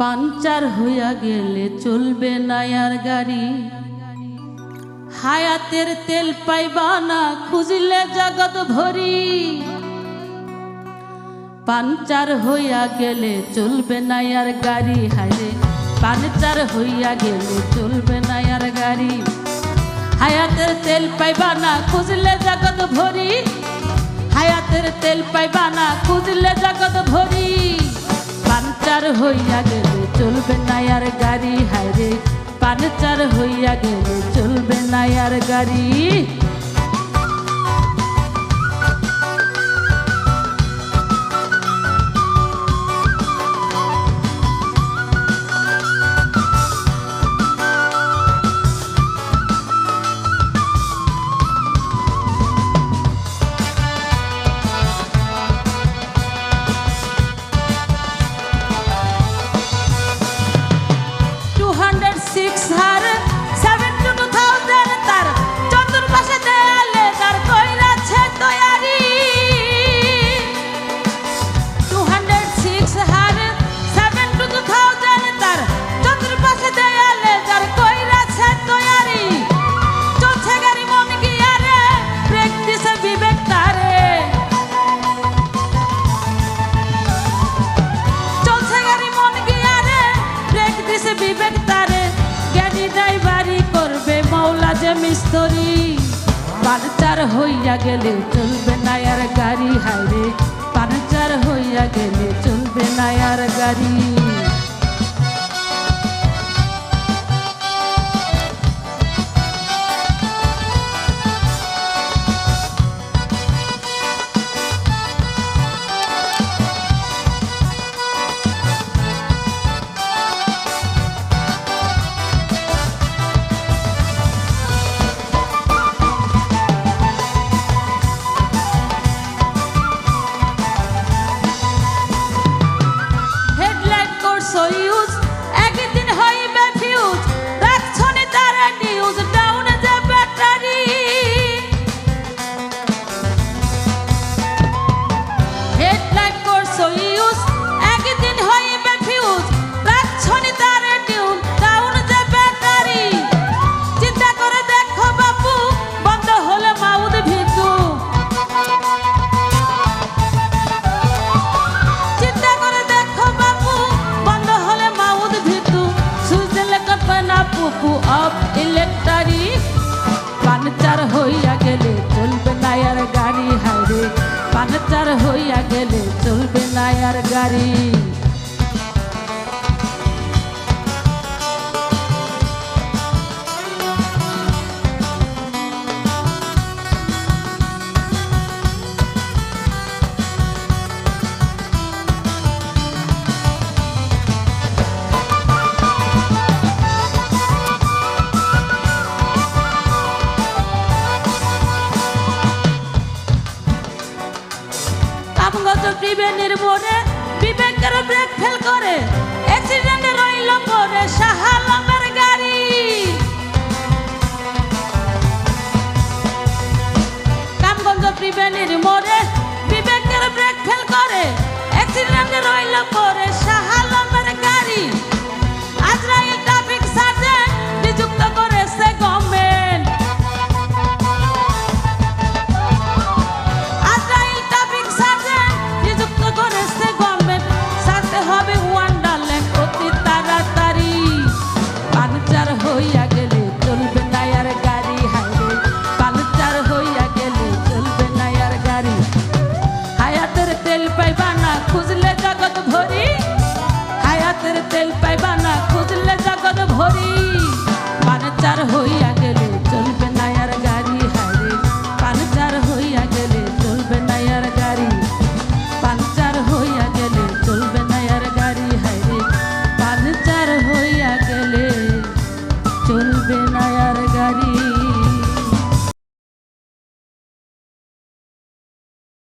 Puncture হইয়া গেলে চলবে না আর গাড়ি। হায়াতের তেল পাইবা না, খুঁজলে জগৎ ভরি। পাঞ্চার হইয়া গেলে চলবে না আর গাড়ি। হায়রে পাঞ্চার হইয়া গেলে চলবে না আর গাড়ি। হায়াতের তেল পাইবা না, খুঁজলে জগৎ ভরি। হায়াতের তেল পাইবা না, খুঁজলে জগৎ ভরি। পাঞ্চার হইয়া গেলে চলবে না আর গাড়ি হাইরে পাঞ্চার হইয়া গেলে চলবে না আর গাড়ি। যে মিস্তরি, পানচার হইয়া গেলে চলবে না আর গাড়ি হাইরে পানচার হইয়া গেলে চলবে না আর না পুপু অফ ইলেকট্রিক পানচার হইয়া গেলে চলবে না আর গাড়ি হাইরে পানচার হইয়া গেলে চলবে না আর গাড়ি। কামগঞ্জ ত্রিবেণীর মোড়ে বিবেকের ব্রেক ফেল করে অ্যাক্সিডেন্টে রইল পরে শাহালামের গাড়ি। কামগঞ্জ ত্রিবেণীর মোড়ে বিবেকের ব্রেক ফেল করে অ্যাক্সিডেন্টে রইল পরে